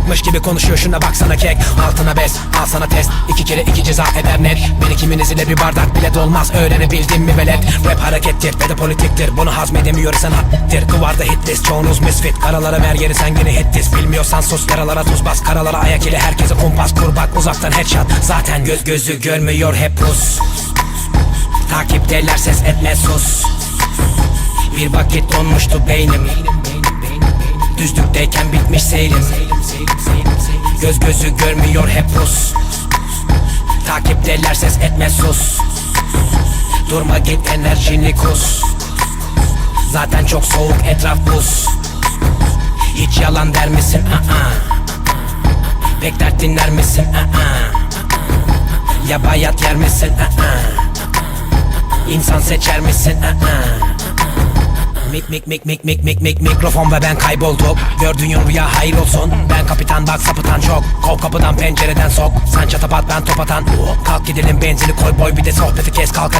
anlayacakmış gibi konuşuyor. Şuna baksana kek. Altına bes al sana test. İki kere iki ceza eder net. Beni kiminiz ile bir bardak bile dolmaz. Öğrenebildin mi velet? Rap harekettir. Ve de politiktir. Bunu hazmedemiyorsan hattir Duvarda hit list çoğunuz misfit. Karalara ver yeri sen yine hit list Bilmiyorsan sus. Yaralara tuz bas. Karalara ayak ile herkese kumpas. Kur bak uzaktan headshot. Zaten göz gözü görmüyor. Hep pus. Takipteler ses etme sus. Bir vakit donmuştu beynim Düzlükteyken bitmiş seyrim Göz gözü görmüyor hep pus Takipteler ses etme sus Durma git enerjini kus Zaten çok soğuk etraf buz Hiç yalan der misin? Aa. Pek dert dinler misin? Aa. Ya bayat yer misin? Aa. İnsan seçer misin? Aa. Mik mik mik mik mik mik mik mikrofon ve ben kaybolduk Gördüğün rüya hayır olsun. Ben kapitan bak sapıtan çok. Kov kapıdan pencereden sok. Sen çatapat ben top atan. Kalk gidelim benzini koy boy bir de sohbeti kes kalk hadi